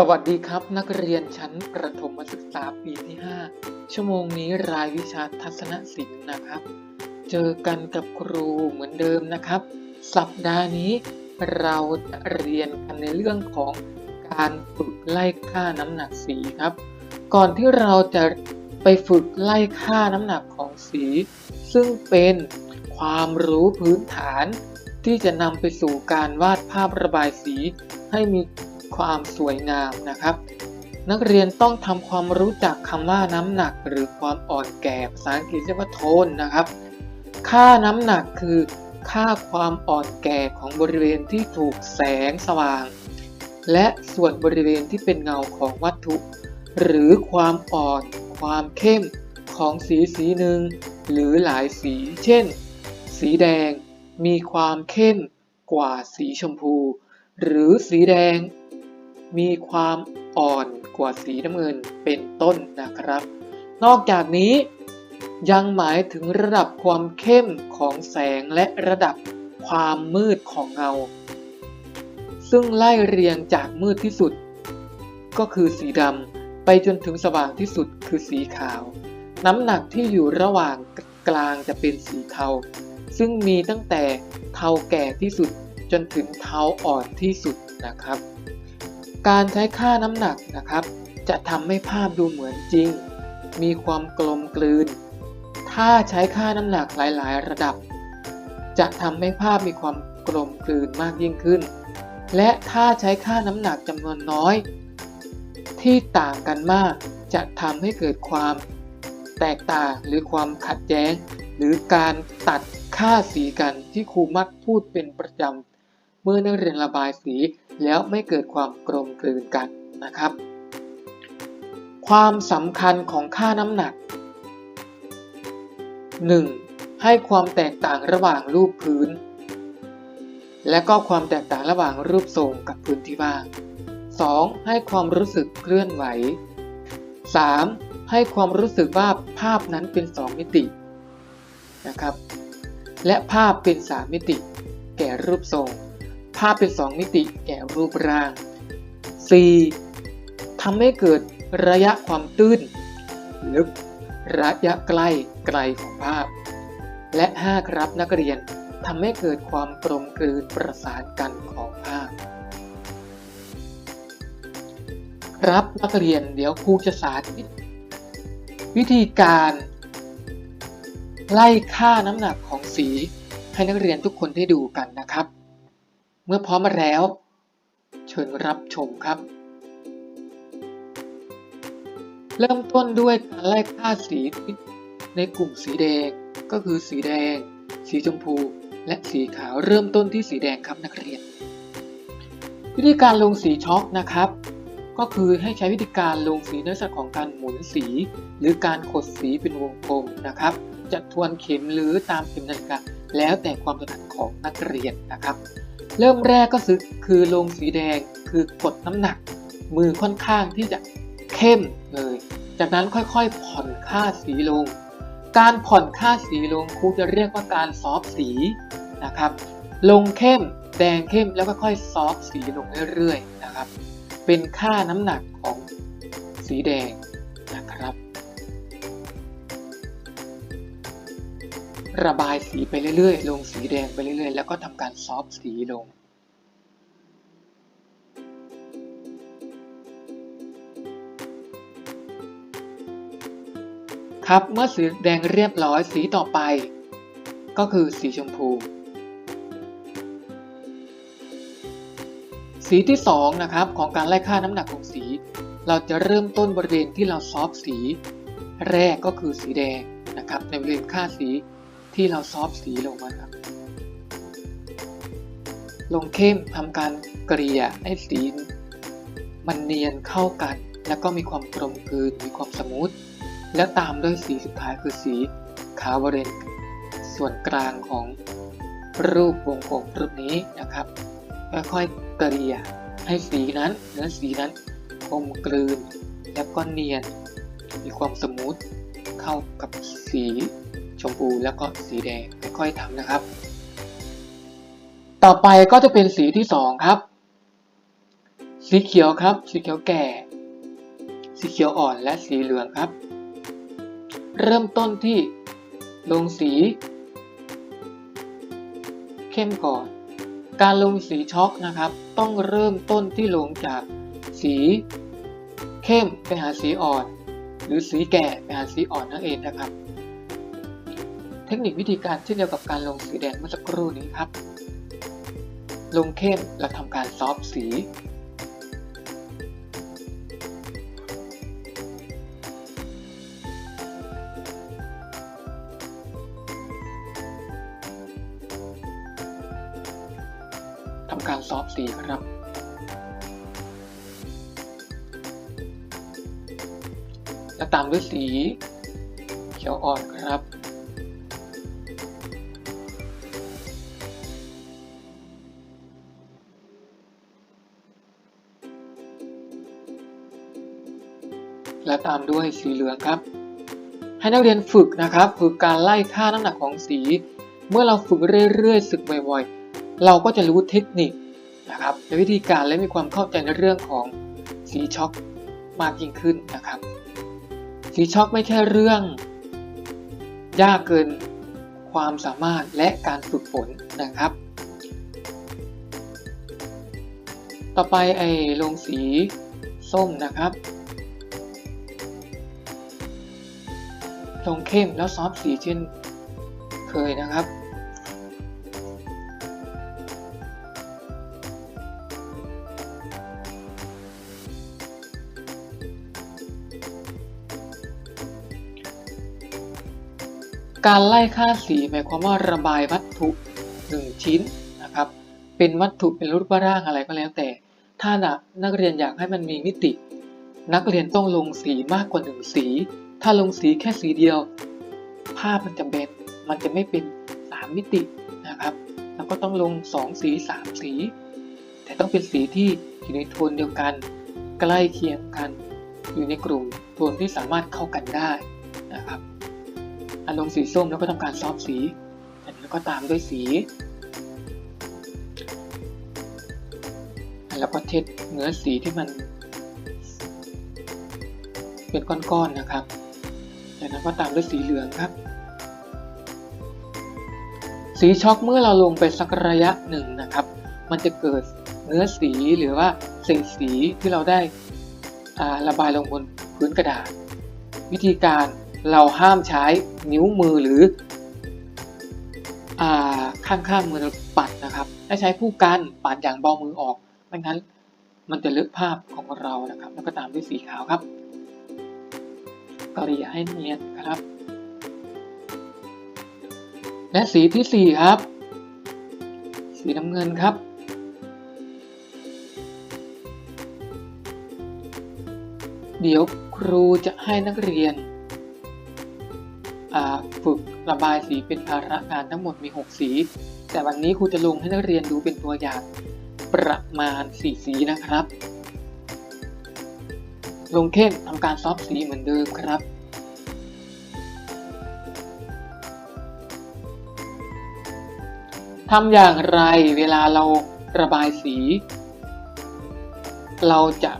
สวัสดีครับนักเรียนชั้นประถมศึกษาปีที่ 5 ชั่วโมงนี้รายวิชาทัศนศิลป์นะครับ เจอกันกับครูเหมือนเดิมนะครับ สัปดาห์นี้เราจะเรียนกันในเรื่องของการฝึกไล่ค่าน้ำหนักสีครับ ก่อนที่เราจะไปฝึกไล่ค่าน้ำหนักของสี ซึ่งเป็นความรู้พื้นฐานที่จะนำไปสู่การวาดภาพระบายสีให้มี ความสวยงามนะครับ นักเรียนต้องทำความรู้จักคำว่าน้ำหนักหรือความอ่อนแก่ภาษาอังกฤษเรียกว่าโทนนะครับ ค่าน้ำหนักคือค่าความอ่อนแก่ของบริเวณที่ถูกแสงสว่าง และส่วนบริเวณที่เป็นเงาของวัตถุ หรือความอ่อน ความเข้มของสีสีหนึ่งหรือหลายสี เช่น สีแดงมีความเข้มกว่าสีชมพู หรือสีแดง มีความอ่อนกว่าสีน้ำเงินเป็นต้นนะครับ นอกจากนี้ยังหมายถึงระดับความเข้มของแสงและระดับความมืดของเงา ซึ่งไล่เรียงจากมืดที่สุด ก็คือสีดำไปจนถึงสว่างที่สุดคือสีขาว น้ำหนักที่อยู่ระหว่างกลางจะเป็นสีเทา ซึ่งมีตั้งแต่เทาแก่ที่สุดจนถึงเทาอ่อนที่สุดนะครับ การใช้ค่าน้ำหนักนะครับ จะทำให้ภาพดูเหมือนจริง มีความกลมกลืน ถ้าใช้ค่าน้ำหนักหลาย ๆ ระดับ จะทำให้ภาพมีความกลมกลืนมากยิ่งขึ้น และถ้าใช้ค่าน้ำหนักจำนวนน้อย ที่ต่างกันมากจะทำให้เกิดความแตกต่างหรือความขัดแย้ง หรือการตัดค่าสีกันที่ครูมักพูดเป็นประจำ มื่อนักเรียนระบายสีแล้วไม่เกิดความกลมกลืนกันนะครับ ความสำคัญของค่าน้ำหนัก 1. ให้ความแตกต่างระหว่างรูปพื้น และก็ความแตกต่างระหว่างรูปทรงกับพื้นที่ว่าง 2. ให้ความรู้สึกเคลื่อนไหว 3. ให้ความรู้สึกว่าภาพนั้นเป็น 2 มิตินะครับ และภาพเป็น 3 มิติ แก่รูปทรง ภาพเป็น2มิติแก่รูปร่าง 4. ทำให้เกิดระยะความตื้น ลึก ระยะใกล้ไกลของภาพ และ 5 ครับนักเรียนทำให้เกิดความกลมกลืนประสานกันของภาพ ครับนักเรียนเดี๋ยวครูจะสาธิต วิธีการ ไล่ค่าน้ำหนักของสีให้นักเรียนทุกคนได้ดูกันนะครับ เมื่อพร้อมมาแล้ว เชิญรับชมครับ เริ่มต้นด้วยการไล่ค่าสีในกลุ่มสีแดง ก็คือสีแดง สีชมพู และสีขาวเริ่มต้นที่สีแดงครับนักเรียน วิธีการลงสีช็อคนะครับ ก็คือให้ใช้วิธีการลงสีในลักษณะของการหมุนสี หรือการขดสีเป็นวงกลมนะครับ จะทวนเข็มหรือตามเข็มนาฬิกาแล้วแต่ความถนัดของนักเรียนนะครับ เริ่มแรกก็คือคือลงสีแดงคือกดน้ำหนัก มือค่อนข้างที่จะเข้มเลย จากนั้นค่อยๆ ผ่อนค่าสีลง การผ่อนค่าสีลงครูจะเรียกว่าการซอฟสีนะครับ ลงเข้มแดงเข้มแล้วก็ค่อยซอฟสีลงเรื่อยๆนะครับ เป็นค่าน้ำหนักของสีแดงนะครับ ระบายสีไปเรื่อยๆ ลงสีแดงไปเรื่อยๆ แล้วก็ทำการซอฟสีลง ครับเมื่อสีแดงเรียบร้อยสีต่อไป ก็คือสีชมพู สีที่2นะครับของการไล่ค่าน้ำหนักของสี เราจะเริ่มต้นบริเวณที่เราซอฟสี แรกก็คือสีแดงนะครับในบริเวณค่าสี ที่เราซอฟสีลงมาครับ ลงเข้มทำการเกลี่ยให้สีมันเนียนเข้ากัน แล้วก็มีความกลมกลืนมีความสมูทแล้วตามด้วยสีสุดท้ายคือสีขาวบริเวณส่วนกลางของรูปวงกลมรูปนี้นะครับค่อยๆเกลี่ยให้สีนั้นเนื้อสีนั้นกลมกลืน แล้วก็เนียนมีความสมูทเข้ากับสี ชมพูแล้วก็สีแดงค่อยๆทำนะครับ ต่อไปก็จะเป็นสีที่สองครับ สีเขียวครับ สีเขียวแก่ สีเขียวอ่อนและสีเหลืองครับ เริ่มต้นที่ลงสี เข้มก่อน การลงสีช็อกนะครับ ต้องเริ่มต้นที่ลงจากสีเข้มไปหาสีอ่อน หรือสีแก่ไปหาสีอ่อนนั่นเองนะครับ เทคนิควิธีการเช่นเดียวกับการลงสีแดงเมื่อสักครู่นี้ครับ ลงเข้มและทำการซอฟสี ทำการซอฟสีครับและตามด้วยสี เขียวอ่อนครับ และตามด้วยสีเหลืองครับ ให้นักเรียนฝึกนะครับฝึกการไล่ค่าน้ำหนักของสี เมื่อเราฝึกเรื่อยๆสึกบ่อยๆ เราก็จะรู้เทคนิคนะครับในวิธีการและมีความเข้าใจในเรื่องของสีช็อคมากยิ่งขึ้นนะครับ สีช็อคไม่ใช่เรื่อง ยากเกินความสามารถและการฝึกฝนนะครับ ต่อไปไอ้ลงสีส้มนะครับ ลงเข้มแล้วซอฟสีเช่นเคยนะครับ การไล่ค่าสีหมายความว่าระบายวัตถุ1ชิ้นนะครับ เป็นวัตถุเป็นรูปร่างอะไรก็แล้วแต่ ถ้านักเรียนอยากให้มันมีมิติ นักเรียนต้องลงสีมากกว่า1สี ถ้าลงสีแค่สีเดียว ภาพมันจะเบนมันจะไม่เป็น 3 มิตินะครับแล้วก็ต้องลง 2 สี 3 สี แต่ต้องเป็นสีที่อยู่ในโทนเดียวกัน ใกล้เคียงกัน อยู่ในกลุ่มโทนที่สามารถเข้ากันได้นะครับอันลงสีส้มแล้วก็ทำการซอฟสีแล้วก็ตามด้วยสีแล้วก็เช็ดเนื้อสีที่มัน เป็นก้อนๆนะครับ จากนั้นก็ตามด้วยสีเหลืองครับ สีช็อกเมื่อเราลงไปสักระยะหนึ่งนะครับ มันจะเกิดเนื้อสีหรือว่าสีสีที่เราได้ระบายลงบนพื้นกระดาษ วิธีการเราห้ามใช้นิ้วมือหรือข้างข้างมือปัดนะครับให้ใช้ผู้กันปัดอย่างเบามือออกไม่งั้นมันจะเลอะภาพของเรานะครับ แล้วก็ตามด้วยสีขาวครับ กรียให้เนียนครับ และสีที่ 4 ครับ สีน้ำเงินครับ เดี๋ยวครูจะให้นักเรียนฝึกระบายสีเป็นภาระงานทั้งหมดมี 6 สี แต่วันนี้ครูจะลงให้นักเรียนดูเป็นตัวอย่างประมาณ 4 สีนะครับ ลงเข้มทำการซอฟสีเหมือนเดิมครับ ทำอย่างไรเวลาเราระบายสี เราจะ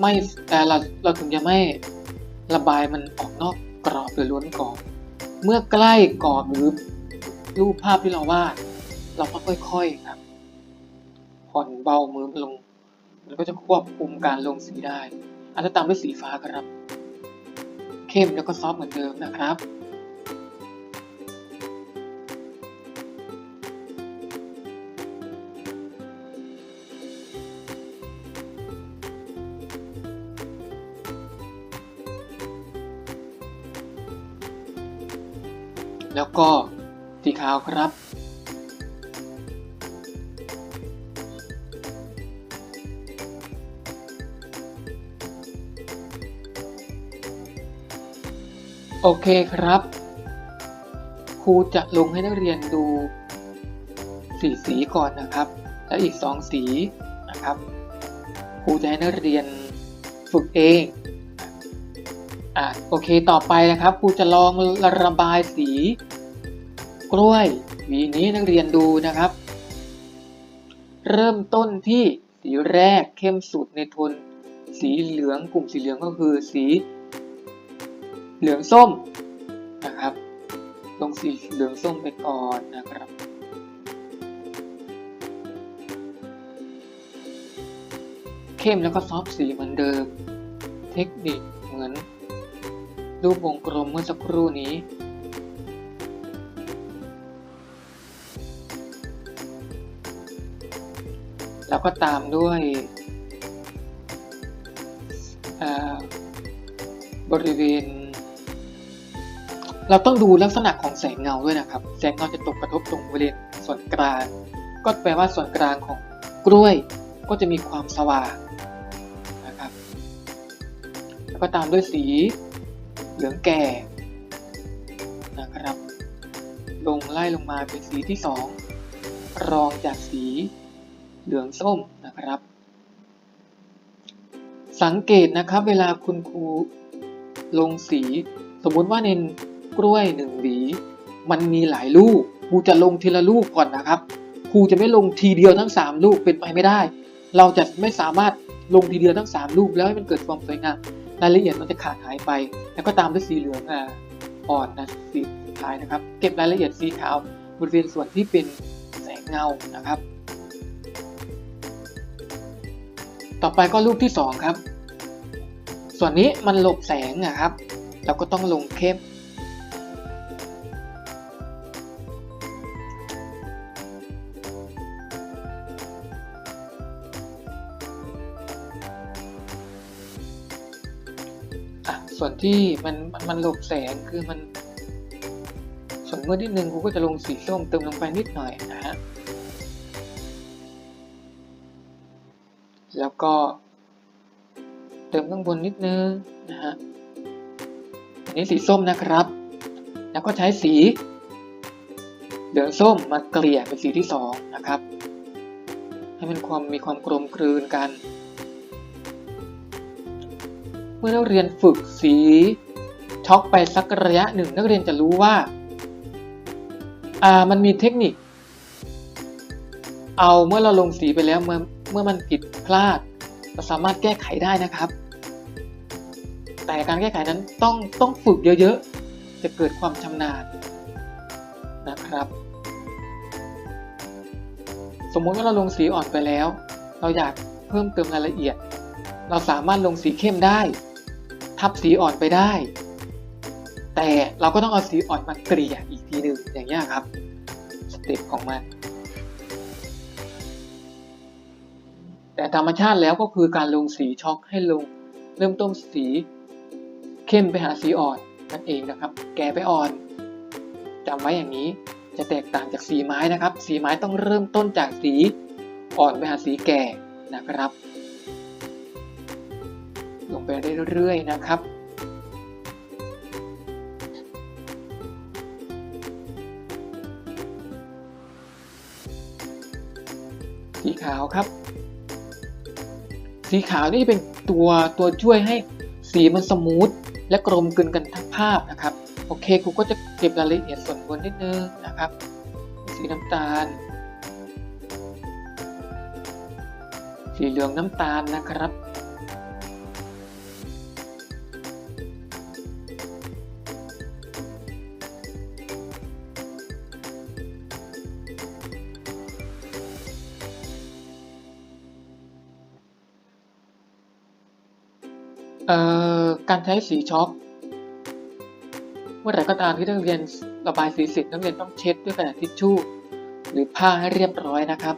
ไม่แต่เราเราถึงจะไม่ระบายมันออกนอกกรอบหรือล้วนกรอบเมื่อใกล้กรอบหรือรูปภาพที่เราวาดเราก็ค่อยๆครับผ่อนเบามือลง มันก็จะควบคุมการลงสีได้ อาจจะตามด้วยสีฟ้าครับ เข้มแล้วก็ซอฟเหมือนเดิมนะครับแล้วก็สีขาวครับ โอเคครับ ครูจะลงให้นักเรียนดูสีสีก่อนนะครับ แล้วอีกสองสีนะครับ ครูจะให้นักเรียนฝึกเองอะโอเคต่อไปนะครับครูจะลองระบายสี กล้วยหวีนี้นักเรียนดูนะครับ เริ่มต้นที่สีแรกเข้มสุดในโทนสีเหลืองกลุ่มสีเหลืองก็คือสี เหลืองส้มนะครับ ลงสีเหลืองส้มไปก่อนนะครับ เข้มแล้วก็ซอฟสีเหมือนเดิม เทคนิคเหมือน รูปวงกลมเมื่อสักครู่นี้แล้วก็ตามด้วยบริเวณ เราต้องดูลักษณะของแสงเงาด้วยนะครับ แสงเงาจะตกกระทบตรงบริเวณส่วนกลาง ก็แปลว่าส่วนกลางของกล้วยก็จะมีความสว่างนะครับ แล้วก็ตามด้วยสีเหลืองแก่นะครับ ลงไล่ลงมาเป็นสีที่สองรองจากสีเหลืองส้มนะครับ สังเกตนะครับเวลาคุณครูลงสี สมมุติว่าใน กล้วยหนึ่งหวี มันมีหลายลูกครูจะลงทีละลูกก่อนนะครับครูจะไม่ลงทีเดียวทั้ง 3 ลูกเป็นไปไม่ได้ เราจะไม่สามารถลงทีเดียวทั้ง 3 ลูกแล้วให้มันเกิดความสวยงามรายละเอียดมันจะขาดหายไป แล้วก็ตามด้วยสีเหลืองอะอ่อนนะสีสุดท้ายนะครับ เก็บรายละเอียดสีขาวบริเวณส่วนที่เป็นแสงเงานะครับ ต่อไปก็รูปที่ 2 ครับ ส่วนนี้มันหลบแสงนะครับ เราก็ต้องลงเข้ม ส่วนที่มันมันมันหลบแสงคือมัน ส่วนมืดนิดนึงกูก็จะลงสีส้มเติมลงไปนิดหน่อยนะฮะแล้วก็ เติมข้างบนนิดนึงนะฮะอันนี้สีส้มนะครับ แล้วก็ใช้สีเหลืองส้มมาเกลี่ยเป็นสีที่สองนะครับ ให้มันความมีความกลมกลืนกัน มื่อนักเรียนฝึกสีช็อกไปสักระยะหนึ่ง นักเรียนจะรู้ว่าอ่ามันมีเทคนิค เอาเมื่อเราลงสีไปแล้วเมื่อเมื่อมันผิดพลาด เราสามารถแก้ไขได้นะครับ แต่การแก้ไขนั้นต้องต้องฝึกเยอะๆ จะเกิดความชำนาญนะครับ สมมุติว่าเราลงสีอ่อนไปแล้ว เราอยากเพิ่มเติมรายละเอียด เราสามารถลงสีเข้มได้ ทับสีอ่อนไปได้ แต่เราก็ต้องเอาสีอ่อนมาเกลี่ยอีกทีหนึ่งอย่างนี้ครับสเต็ปของมัน แต่ธรรมชาติแล้วก็คือการลงสีช็อกให้ลง เริ่มต้นสีเข้มไปหาสีอ่อนนั่นเองนะครับ แก่ไปอ่อนจำไว้อย่างนี้จะแตกต่างจากสีไม้นะครับ สีไม้ต้องเริ่มต้นจากสีอ่อนไปหาสีแก่นะครับ ลงไปเรื่อยๆนะครับ สีขาวครับ สีขาวนี่เป็นตัวตัวช่วยให้สีมันสมูทและกลมกลืนกันทั้งภาพนะครับ โอเคครูก็จะเก็บรายละเอียดส่วนบนนิดนึงนะครับ สีน้ำตาล สีเหลืองน้ำตาลนะครับ เอ่อการใช้สีช็อปเมื่อไหร่ก็ตามที่นักเรียนระบายสีเสร็จนักเรียนต้องเช็ดด้วยกระดาษทิชชู่ หรือผ้าให้เรียบร้อยนะครับ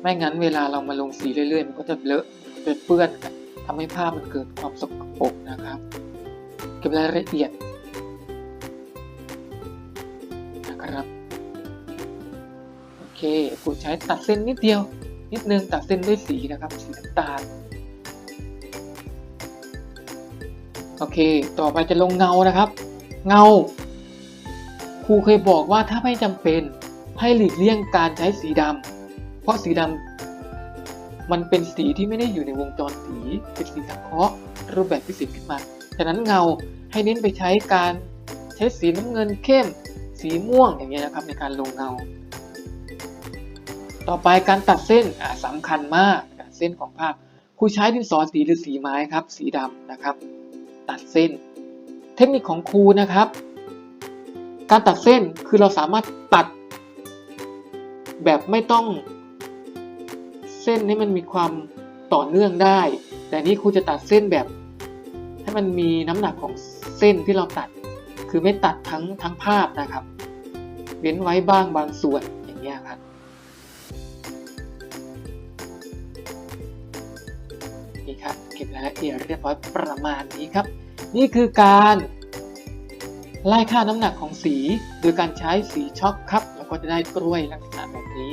ไม่งั้นเวลาเรามาลงสีเรื่อยๆ มันก็จะเลอะจะเปื้อนกันทำให้ผ้ามันเกิดความสกปรกนะครับ เก็บรายละเอียดนะครับโอเคครูใช้ตัดเส้นนิดเดียว นิดนึงตัดเส้นด้วยสีนะครับสีน้ำตาล โอเค ต่อไปจะลงเงานะครับ เงา ครูเคยบอกว่าถ้าไม่จำเป็นให้หลีกเลี่ยงการใช้สีดำเพราะสีดำมันเป็นสีที่ไม่ได้อยู่ในวงจรสีเป็นสีสังเคราะห์รูปแบบพิเศษขึ้นมาฉะนั้นเงาให้เน้นไปใช้การใช้สีน้ำเงินเข้ม สีม่วงอย่างเงี้ยนะครับในการลงเงา ต่อไปการตัดเส้นอะสำคัญมากเส้นของภาพครูใช้ดินสอสีหรือสีไม้ครับ สีดำนะครับ ตัดเส้น เทคนิคของครูนะครับ การตัดเส้นคือเราสามารถตัด แบบไม่ต้อง เส้นให้มันมีความต่อเนื่องได้ แต่นี่ครูจะตัดเส้นแบบ ให้มันมีน้ำหนักของเส้นที่เราตัด คือไม่ตัดทั้งทั้งภาพนะครับ เว้นไว้บ้างบางส่วนอย่างเงี้ยครับนี่ครับเก็บรายละเอียดเรียบร้อยประมาณนี้ครับ นี่คือการไล่ค่าน้ำหนักของสี โดยการใช้สีช็อกครับ แล้วก็จะได้กล้วยลักษณะแบบนี้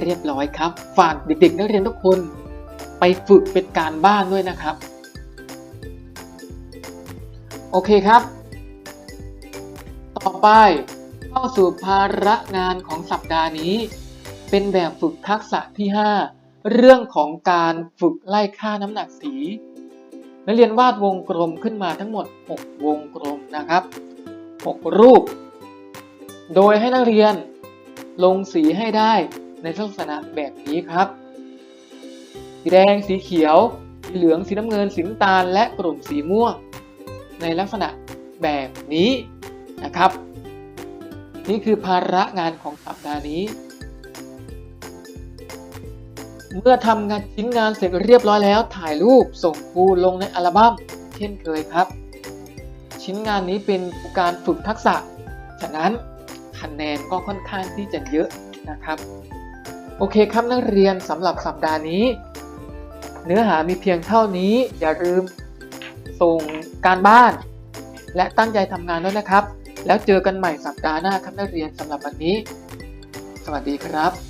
เรียบร้อยครับ ฝากเด็กๆนักเรียนทุกคนไปฝึกเป็นการบ้านด้วยนะครับ โอเคครับ ต่อไปเข้าสู่ภาระงานของสัปดาห์นี้ เป็นแบบฝึกทักษะที่ 5 เรื่องของการฝึกไล่ค่าน้ำหนักสี นักเรียนวาดวงกลมขึ้นมาทั้งหมด 6 วงกลมนะครับ 6 รูป โดยให้นักเรียนลงสีให้ได้ในลักษณะแบบนี้ครับ สีแดง สีเขียว สีเหลือง สีน้ำเงิน สีน้ำตาล และกลุ่มสีม่วง ในลักษณะแบบนี้นะครับ นี่คือภาระงานของสัปดาห์นี้ เมื่อทำงานชิ้นงานเสร็จเรียบร้อยแล้ว ถ่ายรูปส่งครูลงในอัลบั้มเช่นเคยครับ ชิ้นงานนี้เป็นการฝึกทักษะ ฉะนั้นคะแนนก็ค่อนข้างที่จะเยอะนะครับ โอเคครับนักเรียนสำหรับสัปดาห์นี้ เนื้อหามีเพียงเท่านี้ อย่าลืมส่งการบ้าน และตั้งใจทำงานด้วยนะครับ แล้วเจอกันใหม่สัปดาห์หน้าครับนักเรียนสำหรับวันนี้ สวัสดีครับ